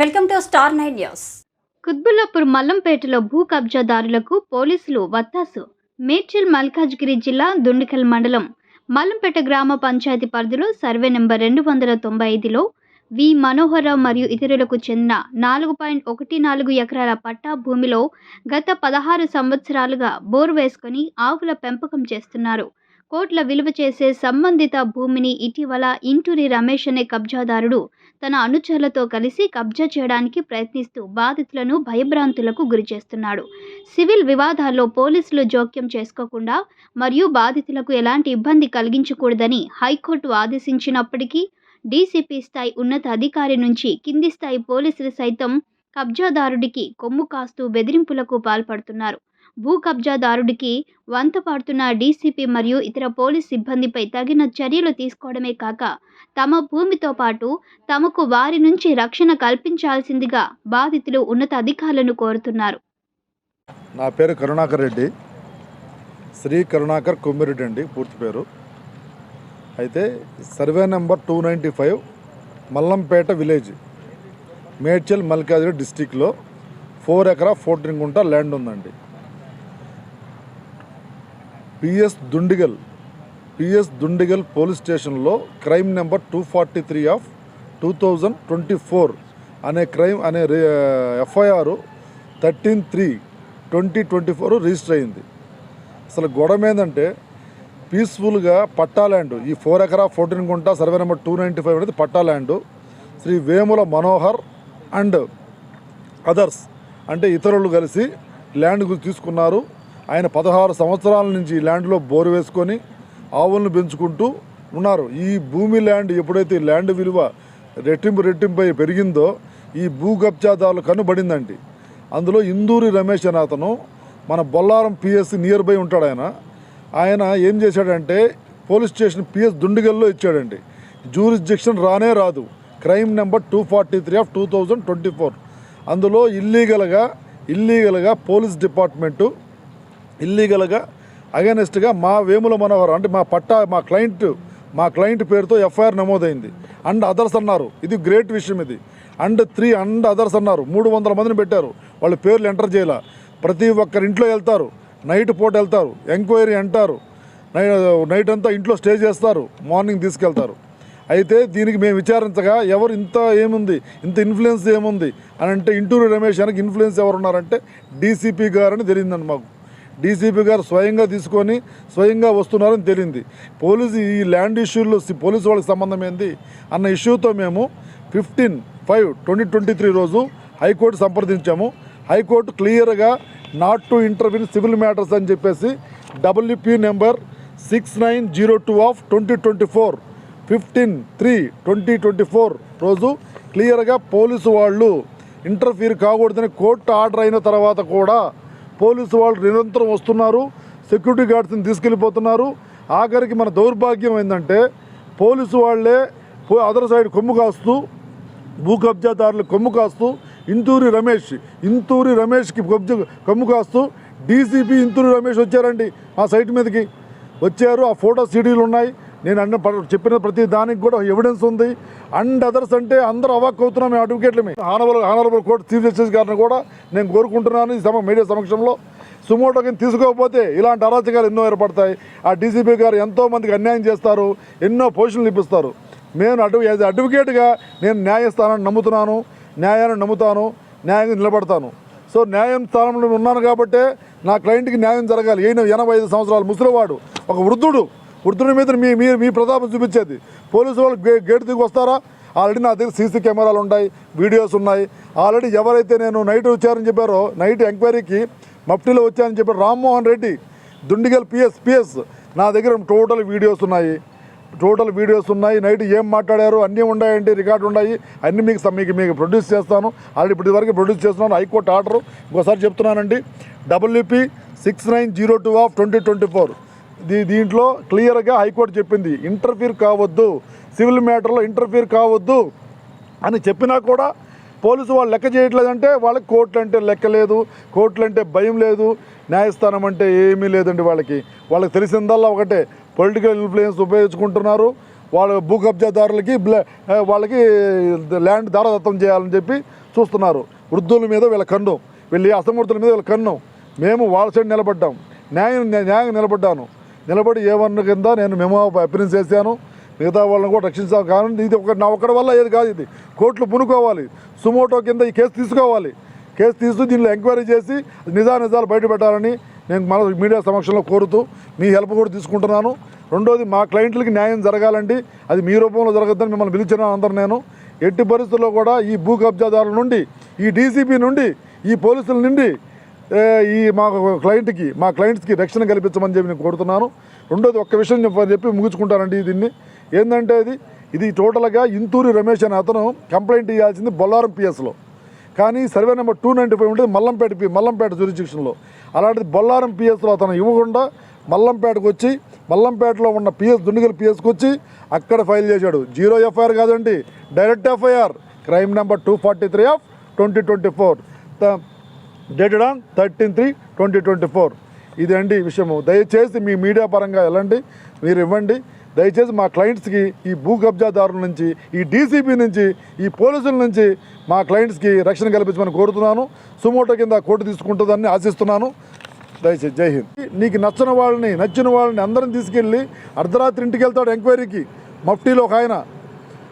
Welcome to star nine news. Kutbullapur మల్లంపేటలో భూ కబ్జాదారులకు పోలీసులు వత్తాసు. మేడ్చల్ మల్కాజ్గిరి జిల్లా దుండికల్ మండలం. మల్లంపేట గ్రామ పంచాయతీ పరిధిలో సర్వే నెంబర్ రెండు వందల తొంభై ఐదులో వి మనోహరరావు మరియు ఇతరులకు చెందిన నాలుగు పాయింట్ ఒకటి నాలుగు ఎకరాల పట్టా భూమిలో గత పదహారు సంవత్సరాలుగా బోర్ వేసుకొని ఆవుల పెంపకం చేస్తున్నారు. కోట్ల విలువ చేసే సంబంధిత భూమిని ఇటీవల ఇంటూరి రమేష్ అనే కబ్జాదారుడు తన అనుచరులతో కలిసి కబ్జా చేయడానికి ప్రయత్నిస్తూ బాధితులను భయభ్రాంతులకు గురిచేస్తున్నాడు సివిల్ వివాదాల్లో పోలీసులు జోక్యం చేసుకోకుండా మరియు బాధితులకు ఎలాంటి ఇబ్బంది కలిగించకూడదని హైకోర్టు ఆదేశించినప్పటికీ డీసీపీ స్థాయి ఉన్నత అధికారి నుంచి కింది స్థాయి పోలీసులు సైతం కబ్జాదారుడికి కొమ్ము కాస్తూ బెదిరింపులకు పాల్పడుతున్నారు. భూ కబ్జాదారుడికి వంత పాడుతున్న డీసీపీ మరియు ఇతర పోలీస్ సిబ్బందిపై తగిన చర్యలు తీసుకోవడమే కాక తమ భూమితో పాటు తమకు వారి నుంచి రక్షణ కల్పించాల్సిందిగా బాధితులు ఉన్నత అధికారులను కోరుతున్నారు. నా పేరు కరుణాకర్ రెడ్డి. శ్రీ కరుణాకర్ కొమ్మిరెడ్డి అండి పూర్తి పేరు. అయితే survey number two ninety five Mallampet village Medchal Malkajgiri డిస్టిక్లో ఫోర్ ఎకరా ఫోర్టీన్ గుంట ల్యాండ్ ఉందండి. PS Dundigal PS Dundigal police స్టేషన్లో crime number two forty three of two thousand twenty four అనే క్రైమ్ అనే FIR thirteen three twenty twenty four register అయింది. అసలు గొడవ ఏంటంటే పీస్ఫుల్గా పట్టా ల్యాండ్ ఈ ఫోర్ ఎకరా ఫోర్టీన్ గుంట survey number two ninety five అనేది పట్టా land Shri Vemula Manohar and others అంటే ఇతరులు కలిసి ల్యాండ్ తీసుకున్నారు. ఆయన పదహారు సంవత్సరాల నుంచి ఈ ల్యాండ్లో బోరు వేసుకొని ఆవులను పెంచుకుంటూ ఉన్నారు. ఈ భూమి ల్యాండ్ ఎప్పుడైతే ఈ ల్యాండ్ విలువ రెట్టింపు రెట్టింపై పెరిగిందో ఈ భూ కబ్జాదారులు కనుబడిందండి. అందులో ఇందూరి రమేష్ అనే అతను మన బొల్లారం పిఎస్ నియర్ బై ఉంటాడు ఆయన. ఆయన ఏం చేశాడంటే పోలీస్ స్టేషన్ పిఎస్ దుండిగల్లో ఇచ్చాడండి. జూరిస్డిక్షన్ రానే రాదు. Crime number two forty three of two thousand twenty four. అందులో ఇల్లీగల్గా ఇల్లీగల్గా పోలీస్ డిపార్ట్మెంటు ఇల్లీగల్గా అగెనెస్ట్గా మా వేముల మనోహర్ అంటే మా పట్టా మా క్లయింట్ మా క్లయింట్ పేరుతో ఎఫ్ఐఆర్ నమోదైంది. అండ్ అదర్స్ అన్నారు. ఇది గ్రేట్ విషయం ఇది. అండ్ త్రీ అండ్ అదర్స్ అన్నారు. మూడు వందల మందిని పెట్టారు. వాళ్ళ పేర్లు ఎంటర్ చేయాల. ప్రతి ఒక్కరి ఇంట్లో వెళ్తారు. నైట్ పూట వెళ్తారు. ఎంక్వైరీ అంటారు. నైట్ అంతా ఇంట్లో స్టే చేస్తారు. మార్నింగ్ తీసుకెళ్తారు. అయితే దీనికి మేము విచారించగా ఎవరు ఇంత ఏముంది? ఇంత ఇన్ఫ్లుయెన్స్ ఏముంది? అని అంటే ఇంటూరు రమేష్ అనకి ఇన్ఫ్లుయెన్స్ ఎవరు ఉన్నారంటే డీసీపీ గారని తెలియదండి మాకు. డీసీపీ గారు స్వయంగా తీసుకొని స్వయంగా వస్తున్నారని తెలియంది పోలీసు ఈ ల్యాండ్ ఇష్యూలో పోలీసు వాళ్ళకి సంబంధం ఏంది? అన్న ఇష్యూతో మేము fifteen five twenty twenty three రోజు హైకోర్టు సంప్రదించాము. హైకోర్టు క్లియర్గా not to intervene civil matters అని చెప్పేసి WP number six nine zero two of twenty twenty four fifteen three twenty twenty four రోజు క్లియర్గా పోలీసు వాళ్ళు ఇంటర్ఫీర్ కాకూడదని కోర్టు ఆర్డర్ అయిన తర్వాత కూడా పోలీసు వాళ్ళు నిరంతరం వస్తున్నారు. సెక్యూరిటీ గార్డ్స్ని తీసుకెళ్ళిపోతున్నారు. ఆఖరికి మన దౌర్భాగ్యం ఏంటంటే పోలీసు వాళ్ళే పో- అదర్ సైడ్ కొమ్ము కాస్తూ భూ కబ్జాదారులు కొమ్ము కాస్తూ ఇంతూరి రమేష్ ఇంతూరి రమేష్కి కబ్జ కొమ్ము కాస్తూ డీసీపీ ఇంతూరి రమేష్ వచ్చారండి మా సైట్ మీదకి. వచ్చారు ఆ ఫోటో సీడీలు ఉన్నాయి నేను అన్న చెప్పిన ప్రతి దానికి కూడా ఎవిడెన్స్ ఉంది. అండ్ అదర్స్ అంటే అందరూ అవాక్ అవుతున్నాం మేము అడ్వకేట్లమే honourable honourable court chief justice గారిని కూడా నేను కోరుకుంటున్నాను ఈ సమ మీడియా సమక్షంలో. సుమోటోకి తీసుకోకపోతే ఇలాంటి అరాచకాలు ఎన్నో ఏర్పడతాయి. ఆ డీసీపీ గారు ఎంతోమందికి అన్యాయం చేస్తారు ఎన్నో పొజిషన్లు ఇప్పిస్తారు. నేను అడ్వ యాజ్ అడ్వకేట్గా నేను న్యాయస్థానాన్ని నమ్ముతున్నాను న్యాయాన్ని నమ్ముతాను న్యాయంగా నిలబడతాను. సో న్యాయం స్థానంలో ఉన్నాను కాబట్టే నా క్లయింట్కి న్యాయం జరగాలి. ఈయన ఎనభై ఐదు సంవత్సరాలు ముసలివాడు ఒక వృద్ధుడు. వృద్ధుడి మీద మీ మీ మీ ప్రతాపం చూపించేది. పోలీసు వాళ్ళు గే గేట్ దిగి వస్తారా? ఆల్రెడీ నా దగ్గర సీసీ కెమెరాలు ఉన్నాయి వీడియోస్ ఉన్నాయి. ఆల్రెడీ ఎవరైతే నేను నైట్ వచ్చారని చెప్పారో నైట్ ఎంక్వైరీకి మఫ్టీలో వచ్చారని చెప్పారు రామ్మోహన్ రెడ్డి దుండిగల్ పిఎస్ పిఎస్. నా దగ్గర టోటల్ వీడియోస్ ఉన్నాయి. టోటల్ వీడియోస్ ఉన్నాయి. నైట్ ఏం మాట్లాడారు అన్నీ ఉన్నాయండి రికార్డు ఉన్నాయి. అన్నీ మీకు సమ్- మీకు మీకు ప్రొడ్యూస్ చేస్తాను. ఆల్రెడీ ఇప్పటి వరకు ప్రొడ్యూస్ చేస్తున్నాను. High court order. ఇంకోసారి చెప్తున్నానండి. WP six nine zero two of twenty twenty four. దీ దీంట్లో క్లియర్గా హైకోర్టు చెప్పింది ఇంటర్ఫీర్ కావద్దు సివిల్ మ్యాటర్లో ఇంటర్ఫీర్ కావద్దు అని చెప్పినా కూడా పోలీసు వాళ్ళు లెక్క చేయట్లేదంటే వాళ్ళకి కోర్టులు అంటే లెక్క లేదు కోర్టులు అంటే భయం లేదు న్యాయస్థానం అంటే ఏమీ లేదండి వాళ్ళకి. వాళ్ళకి తెలిసిందల్లా ఒకటే పొలిటికల్ ఇన్ఫ్లుయెన్స్ ఉపయోగించుకుంటున్నారు వాళ్ళ భూ కబ్జాదారులకి వాళ్ళకి ల్యాండ్ దారదత్తం చేయాలని చెప్పి చూస్తున్నారు. వృద్ధుల మీద వీళ్ళ కన్ను వీళ్ళ అసమర్థుల మీద వీళ్ళ కన్ను. మేము వాళ్ళ సైడ్ నిలబడ్డాం న్యాయం న్యాయం నిలబడ్డాను. నిలబడి ఏ వన్ కింద నేను మెమో అప్రిన్స్ చేశాను. మిగతా వాళ్ళని కూడా రక్షించాం కానీ ఇది ఒక నా ఒక్కడి వల్ల ఏది కాదు ఇది. కోర్టులు పునుకోవాలి. సుమోటో కింద ఈ కేసు తీసుకోవాలి. కేసు తీస్తూ దీనిలో ఎంక్వైరీ చేసి నిజా నిజాలు నేను మన మీడియా సమక్షంలో కోరుతూ మీ హెల్ప్ కూడా తీసుకుంటున్నాను. రెండోది మా క్లయింట్లకి న్యాయం జరగాలండి. అది మీ రూపంలో జరగద్దని మిమ్మల్ని పిలిచిన అందరు నేను. ఎట్టి పరిస్థితుల్లో కూడా ఈ భూ కబ్జాదారుల నుండి ఈ డీసీపీ నుండి ఈ పోలీసుల నుండి ఈ మా క్లయింట్కి మా క్లయింట్స్కి రక్షణ కల్పించమని చెప్పి నేను కోరుతున్నాను. రెండోది ఒక్క విషయం చెప్పని చెప్పి ముగించుకుంటానండి దీన్ని. ఏంటంటే ఇది ఇది టోటల్గా ఇంతూరి రమేష్ అనే అతను కంప్లైంట్ ఇవ్వాల్సింది బొల్లారం పిఎస్లో కానీ survey number two ninety five ఉంటుంది మల్లంపేట పి మల్లంపేట జ్యూరిస్డిక్షన్లో అలాంటిది బొల్లారం పిఎస్లో అతను ఇవ్వకుండా మల్లంపేటకు వచ్చి మల్లంపేటలో ఉన్న పిఎస్ దుండిగల్ పిఎస్కి వచ్చి అక్కడ ఫైల్ చేశాడు. జీరో ఎఫ్ఐఆర్ కాదండి direct FIR crime number two forty three of twenty twenty four dated? On thirteen three twenty twenty four. ఇది అండి విషయము. దయచేసి మీ మీడియా పరంగా వెళ్ళండి మీరు ఇవ్వండి. దయచేసి మా క్లయింట్స్కి ఈ భూ కబ్జాదారుల నుంచి ఈ డీసీపీ నుంచి ఈ పోలీసుల నుంచి మా క్లయింట్స్కి రక్షణ కల్పించమని కోరుతున్నాను. సుమోటో కింద కోర్టు తీసుకుంటుందని ఆశిస్తున్నాను. దయచేసి జై హింద్. నీకు నచ్చిన వాళ్ళని నచ్చిన వాళ్ళని అందరం తీసుకెళ్ళి అర్ధరాత్రి ఇంటికి వెళ్తాడు ఎంక్వైరీకి. మఫ్టీలో ఒక ఆయన.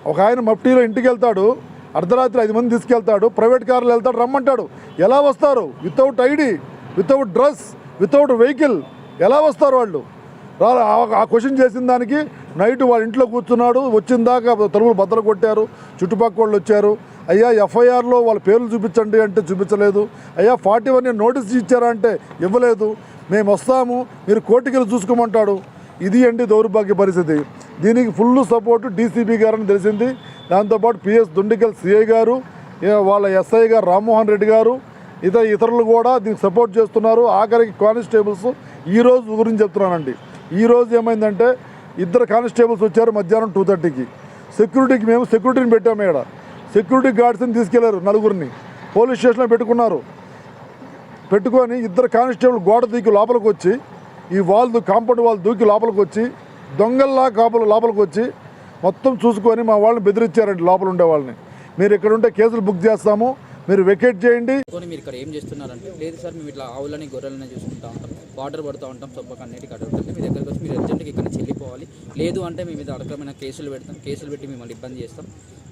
ఒక ఆయన మఫ్టీలో ఇంటికి వెళ్తాడు. అర్ధరాత్రి ఐదు మంది తీసుకెళ్తాడు ప్రైవేట్ కార్లు వెళ్తాడు రమ్మంటాడు. ఎలా వస్తారు? Without ID without dress without vehicle ఎలా వస్తారు వాళ్ళు? ఆ- ఆ క్వశ్చన్ చేసిన దానికి నైట్ వాళ్ళ ఇంట్లో కూర్చున్నాడు వచ్చిన దాకా తలుపులు బద్దలు కొట్టారు చుట్టుపక్కల వాళ్ళు వచ్చారు. అయ్యా ఎఫ్ఐఆర్లో వాళ్ళ పేర్లు చూపించండి అంటే చూపించలేదు. అయ్యా ఫార్టీ వన్ నోటీస్ ఇచ్చారా అంటే ఇవ్వలేదు. మేము వస్తాము మీరు కోర్టుకెళ్ళి చూసుకోమంటాడు. ఇది అండి దౌర్భాగ్య పరిస్థితి? దీనికి ఫుల్ సపోర్టు డీసీబీ గారని తెలిసింది. దాంతోపాటు పిఎస్ దుండికల్ సిఐ గారు వాళ్ళ ఎస్ఐ గారు రామ్మోహన్ రెడ్డి గారు ఇతర ఇతరులు కూడా దీనికి సపోర్ట్ చేస్తున్నారు. ఆఖరికి కానిస్టేబుల్స్ ఈ రోజు గురించి చెప్తున్నానండి. ఈ రోజు ఏమైందంటే ఇద్దరు కానిస్టేబుల్స్ వచ్చారు మధ్యాహ్నం టూ థర్టీకి సెక్యూరిటీకి మేము సెక్యూరిటీని పెట్టాము ఇక్కడ సెక్యూరిటీ గార్డ్స్ని తీసుకెళ్ళారు నలుగురిని. పోలీస్ స్టేషన్లో పెట్టుకున్నారు. పెట్టుకొని ఇద్దరు కానిస్టేబుల్ గోడ దూకి లోపలికి వచ్చి ఈ వాళ్ళు కాంపౌండ్ వాల్ దూకి లోపలికి వచ్చి దొంగల్లా కాపలు లోపలికి వచ్చి మొత్తం చూసుకొని మా వాళ్ళని బెదిరించారండి లోపల ఉండే వాళ్ళని. మీరు ఇక్కడ ఉంటే కేసులు బుక్ చేస్తాము మీరు వెకేట్ చేయండి. కొని మీరు ఇక్కడ ఏం చేస్తున్నారంటే లేదు సార్ మేము ఇట్లా ఆవులని గొర్రెలని చూసుకుంటా ఉంటాం వాటర్ పడుతూ ఉంటాం సొప్పక అన్నిటికీ అడుగుతుంటే మీ దగ్గరకు వచ్చి మీరు అర్జెంట్గా ఇక్కడ నుంచి వెళ్ళిపోవాలి. లేదు అంటే మీ మీద అడగమైన కేసులు పెడతాం కేసులు పెట్టి మిమ్మల్ని ఇబ్బంది చేస్తాం.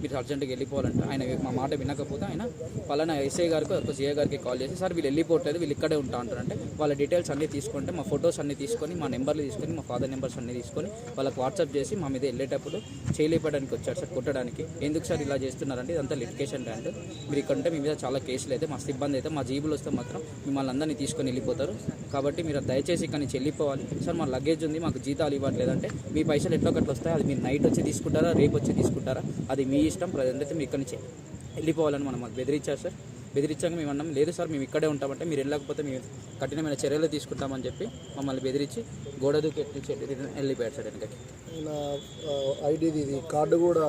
మీరు అర్జెంట్గా వెళ్ళిపోవాలంటే. ఆయన మా మాట వినకపోతే ఆయన పలానా ఎస్ఐ గారికి ఒక సిఏ గారికి కాల్ చేసి సార్ వీళ్ళు వెళ్ళిపోవట్లేదు వీళ్ళు ఇక్కడే ఉంటా అంటారంటే వాళ్ళ డీటెయిల్స్ అన్నీ తీసుకుంటే మా ఫొటోస్ అన్నీ తీసుకొని మా నెంబర్లు తీసుకొని మా ఫాదర్ నెంబర్స్ అన్నీ తీసుకొని వాళ్ళకి వాట్సాప్ చేసి మా మీద వెళ్ళేటప్పుడు చేయలేపడానికి వచ్చారు సార్ కొట్టడానికి. ఎందుకు సార్ ఇలా చేస్తున్నారంటే ఇదంతా లిటికేషన్ ల్యాండ్. మీరు ఇక్కడ ఉంటే మీ మీద చాలా కేసులు అయితే మా ఇబ్బంది అయితే మా జీబులు వస్తే మాత్రం మిమ్మల్ని అందరినీ తీసుకొని వెళ్ళిపోతారు. కాబట్టి మీరు దయచేసి ఇక్కడ నుంచి వెళ్ళిపోవాలి. సార్ మా లగేజ్ ఉంది మాకు జీతాలు ఇవ్వట్లేదంటే మీ పైసలు ఎట్లా ఒకటి వస్తాయి అది మీరు నైట్ వచ్చి తీసుకుంటారా రేపు వచ్చి తీసుకుంటారా? అది మీ ఇష్టం ప్రజెంట్ అయితే మీరు ఇక్కడ నుంచి వెళ్ళిపోవాలని మనం మాకు బెదిరించారు సార్. బెదిరించాక మేము అన్నాం లేదు సార్ మేము ఇక్కడే ఉంటామంటే మీరు వెళ్ళకపోతే మేము కఠినమైన చర్యలు తీసుకుంటామని చెప్పి మమ్మల్ని బెదిరించి గోడ దూకి వెళ్ళిపోయారు సార్ వెనకకి. ఐడి ఇది కార్డు కూడా